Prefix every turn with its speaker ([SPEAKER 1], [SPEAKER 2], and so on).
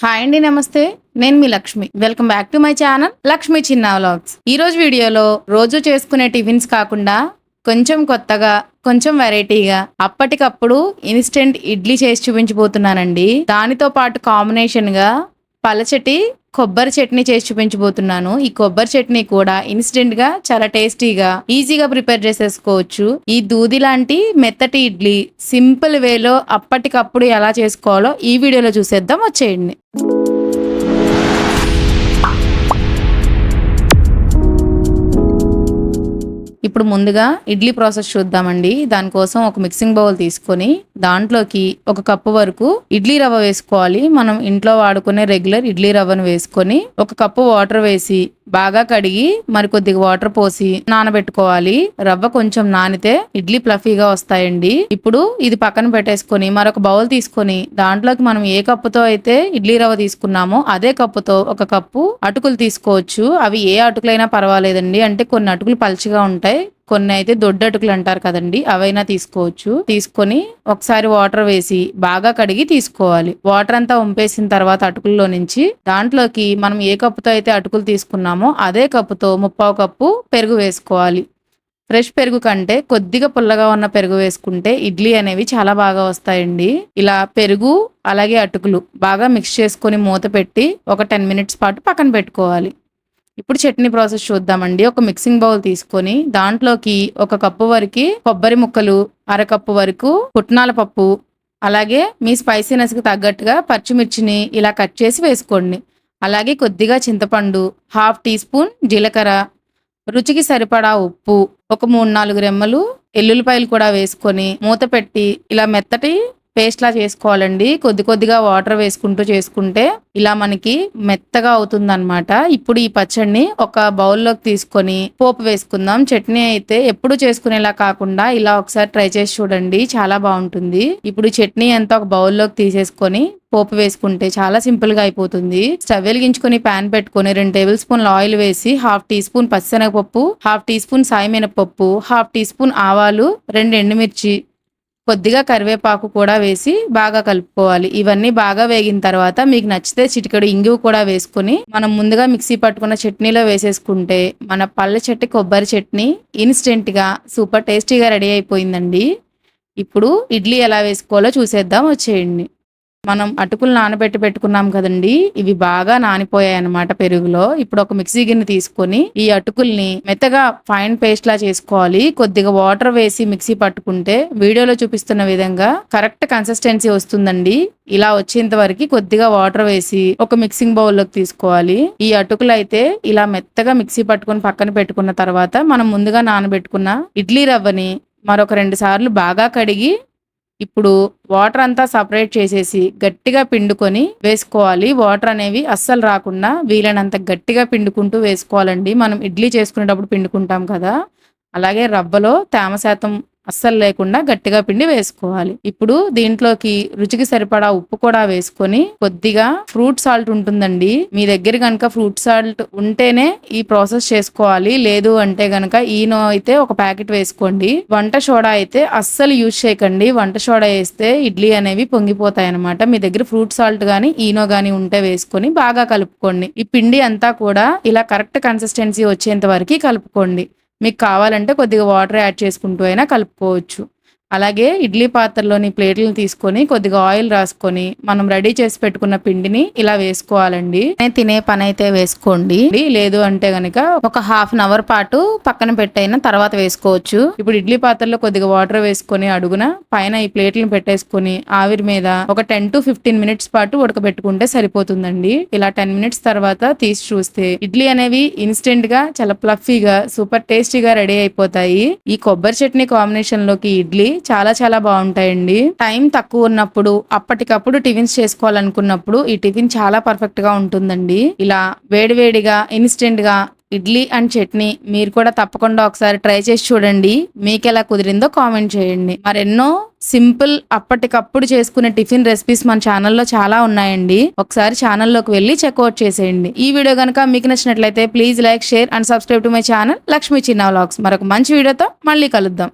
[SPEAKER 1] Hi అండి నమస్తే. నేను మీ Lakshmi. Welcome back to my channel Lakshmi చిన్న వ్లాగ్స్. ఈ రోజు వీడియోలో రోజు చేసుకునే టిఫిన్స్ కాకుండా కొంచెం కొత్తగా కొంచెం వెరైటీగా అప్పటికప్పుడు ఇన్స్టెంట్ ఇడ్లీ చేసి చూపించబోతున్నానండి. దానితో పాటు కాంబినేషన్గా పలచటి కొబ్బరి చట్నీ చేసి చూపించబోతున్నాను. ఈ కొబ్బరి చట్నీ కూడా ఇన్స్టెంట్గా చాలా టేస్టీగా ఈజీగా ప్రిపేర్ చేసేసుకోవచ్చు. ఈ దూది లాంటి మెత్తటి ఇడ్లీ సింపుల్ వేలో అప్పటికప్పుడు ఎలా చేసుకోవాలో ఈ వీడియోలో చూసేద్దాం. వచ్చేయండి. ఇప్పుడు ముందుగా ఇడ్లీ ప్రాసెస్ చూద్దామండి. దానికోసం ఒక మిక్సింగ్ బౌల్ తీసుకొని దాంట్లోకి ఒక కప్పు వరకు ఇడ్లీ రవ్వ వేసుకోవాలి. మనం ఇంట్లో వాడుకునే రెగ్యులర్ ఇడ్లీ రవ్వను వేసుకొని ఒక కప్పు వాటర్ వేసి బాగా కడిగి మరి కొద్దిగా వాటర్ పోసి నానబెట్టుకోవాలి. రవ్వ కొంచెం నానితే ఇడ్లీ ప్లఫీగా వస్తాయండి. ఇప్పుడు ఇది పక్కన పెట్టేసుకొని మరొక బౌల్ తీసుకొని దాంట్లోకి మనం ఏ కప్పుతో అయితే ఇడ్లీ రవ్వ తీసుకున్నామో అదే కప్పుతో ఒక కప్పు అటుకులు తీసుకోవచ్చు. అవి ఏ అటుకులైనా పర్వాలేదండి. అంటే కొన్ని అటుకులు పల్చగా ఉంటాయి. కొన్ని అయితే దొడ్డటుకులు అంటారు కదండి అవైనా తీసుకోవచ్చు. తీసుకొని ఒకసారి వాటర్ వేసి బాగా కడిగి తీసుకోవాలి. వాటర్ అంతా వంపేసిన తర్వాత అటుకుల్లో నుంచి దాంట్లోకి మనం ఏ కప్పుతో అయితే అటుకులు తీసుకున్నామో అదే కప్పుతో ముప్పావు కప్పు పెరుగు వేసుకోవాలి. ఫ్రెష్ పెరుగు కంటే కొద్దిగా పుల్లగా ఉన్న పెరుగు వేసుకుంటే ఇడ్లీ అనేవి చాలా బాగా వస్తాయండి. ఇలా పెరుగు అలాగే అటుకులు బాగా మిక్స్ చేసుకొని మూత పెట్టి ఒక టెన్ మినిట్స్ పాటు పక్కన పెట్టుకోవాలి. ఇప్పుడు చట్నీ ప్రాసెస్ చూద్దామండి. ఒక మిక్సింగ్ బౌల్ తీసుకొని దాంట్లోకి ఒక కప్పు వరకు కొబ్బరి ముక్కలు అరకప్పు వరకు పుట్నాల పప్పు అలాగే మీ స్పైసీనెస్కి తగ్గట్టుగా పచ్చిమిర్చిని ఇలా కట్ చేసి వేసుకోండి. అలాగే కొద్దిగా చింతపండు హాఫ్ టీ స్పూన్ జీలకర్ర రుచికి సరిపడా ఉప్పు ఒక మూడు నాలుగు రెమ్మలు ఎల్లుల్లిపాయలు కూడా వేసుకొని మూత పెట్టి ఇలా మెత్తటి పేస్ట్లా చేసుకోవాలండి. కొద్ది కొద్దిగా వాటర్ వేసుకుంటూ చేసుకుంటే ఇలా మనకి మెత్తగా అవుతుంది ఇప్పుడు ఈ పచ్చడిని ఒక బౌల్లోకి తీసుకొని పోపు వేసుకుందాం. చట్నీ అయితే ఎప్పుడు చేసుకునేలా కాకుండా ఇలా ఒకసారి ట్రై చేసి చూడండి. చాలా బాగుంటుంది. ఇప్పుడు చట్నీ అంతా ఒక బౌల్లోకి తీసేసుకొని పోపు వేసుకుంటే చాలా సింపుల్గా అయిపోతుంది. స్టవ్ వెలిగించుకొని ప్యాన్ పెట్టుకొని రెండు టేబుల్ స్పూన్ల ఆయిల్ వేసి హాఫ్ టీ స్పూన్ పచ్చిశనగపప్పు హాఫ్ టీ స్పూన్ సాయి మినపప్పు హాఫ్ టీ స్పూన్ ఆవాలు రెండు ఎండుమిర్చి కొద్దిగా కరివేపాకు కూడా వేసి బాగా కలుపుకోవాలి. ఇవన్నీ బాగా వేగిన తర్వాత మీకు నచ్చితే చిటికెడు ఇంగువ కూడా వేసుకొని మనం ముందుగా మిక్సీ పట్టుకున్న చట్నీలో వేసేసుకుంటే మన పళ్ళ చెట్టు కొబ్బరి చట్నీ ఇన్స్టెంట్గా సూపర్ టేస్టీగా రెడీ అయిపోయిందండి. ఇప్పుడు ఇడ్లీ ఎలా వేసుకోవాలో చూసేద్దాం వచ్చేయండి. మనం అటుకులు నానబెట్టి పెట్టుకున్నాం కదండి. ఇవి బాగా నానిపోయాయి అన్నమాట పెరుగులో. ఇప్పుడు ఒక మిక్సీ గిన్నె తీసుకొని ఈ అటుకుల్ని మెత్తగా ఫైన్ పేస్ట్ లా చేసుకోవాలి. కొద్దిగా వాటర్ వేసి మిక్సీ పట్టుకుంటే వీడియోలో చూపిస్తున్న విధంగా కరెక్ట్ కన్సిస్టెన్సీ వస్తుందండి. ఇలా వచ్చేంత వరకు కొద్దిగా వాటర్ వేసి ఒక మిక్సింగ్ బౌల్లోకి తీసుకోవాలి. ఈ అటుకులు అయితే ఇలా మెత్తగా మిక్సీ పట్టుకొని పక్కన పెట్టుకున్న తర్వాత మనం ముందుగా నానబెట్టుకున్న ఇడ్లీ రవ్వని మరొక రెండు సార్లు బాగా కడిగి ఇప్పుడు వాటర్ అంతా సపరేట్ చేసేసి గట్టిగా పిండుకొని వేసుకోవాలి. వాటర్ అనేవి అస్సలు రాకుండా వీలైనంత గట్టిగా పిండుకుంటూ వేసుకోవాలండి. మనం ఇడ్లీ చేసుకునేటప్పుడు పిండుకుంటాం కదా. అలాగే రవ్వలో తేమ శాతం అస్సలు లేకుండా గట్టిగా పిండి వేసుకోవాలి. ఇప్పుడు దీంట్లోకి రుచికి సరిపడా ఉప్పు కూడా వేసుకొని కొద్దిగా ఫ్రూట్ సాల్ట్ ఉంటుందండి. మీ దగ్గర కనుక ఫ్రూట్ సాల్ట్ ఉంటేనే ఈ ప్రాసెస్ చేసుకోవాలి. లేదు అంటే గనక ఈనో అయితే ఒక ప్యాకెట్ వేసుకోండి. వంట సోడా అయితే అస్సలు యూజ్ చేయకండి. వంట సోడా వేస్తే ఇడ్లీ అనేవి పొంగిపోతాయి అనమాట మీ దగ్గర ఫ్రూట్ సాల్ట్ గానీ ఈనో గానీ ఉంటే వేసుకొని బాగా కలుపుకోండి. ఈ పిండి అంతా కూడా ఇలా కరెక్ట్ కన్సిస్టెన్సీ వచ్చేంత వరకు కలుపుకోండి. మీకు కావాలంటే కొద్దిగా వాటర్ యాడ్ చేసుకుంటూ అయినా కలుపుకోవచ్చు. అలాగే ఇడ్లీ పాత్రలోని ప్లేట్లను తీసుకొని కొద్దిగా ఆయిల్ రాసుకొని మనం రెడీ చేసి పెట్టుకున్న పిండిని ఇలా వేసుకోవాలండి. తినే పని అయితే వేసుకోండి లేదు అంటే గనక ఒక హాఫ్ అన్ అవర్ పాటు పక్కన పెట్టైన తర్వాత వేసుకోవచ్చు. ఇప్పుడు ఇడ్లీ పాత్రలో కొద్దిగా వాటర్ వేసుకొని అడుగున పైన ఈ ప్లేట్లను పెట్టేసుకొని ఆవిరి మీద ఒక టెన్ టు ఫిఫ్టీన్ మినిట్స్ పాటు ఉడకబెట్టుకుంటే సరిపోతుందండి. ఇలా టెన్ మినిట్స్ తర్వాత తీసి చూస్తే ఇడ్లీ అనేవి ఇన్స్టెంట్గా చాలా ప్లఫీగా సూపర్ టేస్టీగా రెడీ అయిపోతాయి. ఈ కొబ్బరి చట్నీ కాంబినేషన్లోకి ఇడ్లీ చాలా చాలా బాగుంటాయండి. టైం తక్కువ ఉన్నప్పుడు అప్పటికప్పుడు టిఫిన్స్ చేసుకోవాలనుకున్నప్పుడు ఈ టిఫిన్ చాలా పర్ఫెక్ట్గా ఉంటుందండి. ఇలా వేడివేడిగా ఇన్స్టెంట్గా ఇడ్లీ అండ్ చట్నీ మీరు కూడా తప్పకుండా ఒకసారి ట్రై చేసి చూడండి. మీకు ఎలా కుదిరిందో కామెంట్ చేయండి. మరెన్నో సింపుల్ అప్పటికప్పుడు చేసుకునే టిఫిన్ రెసిపీస్ మన ఛానల్లో చాలా ఉన్నాయండి. ఒకసారి ఛానల్లోకి వెళ్ళి చెక్అవుట్ చేసేయండి. ఈ వీడియో కనుక మీకు నచ్చినట్లయితే please like share and subscribe to my channel Lakshmi చిన్న వ్లాగ్స్. మరొక మంచి వీడియోతో మళ్ళీ కలుద్దాం.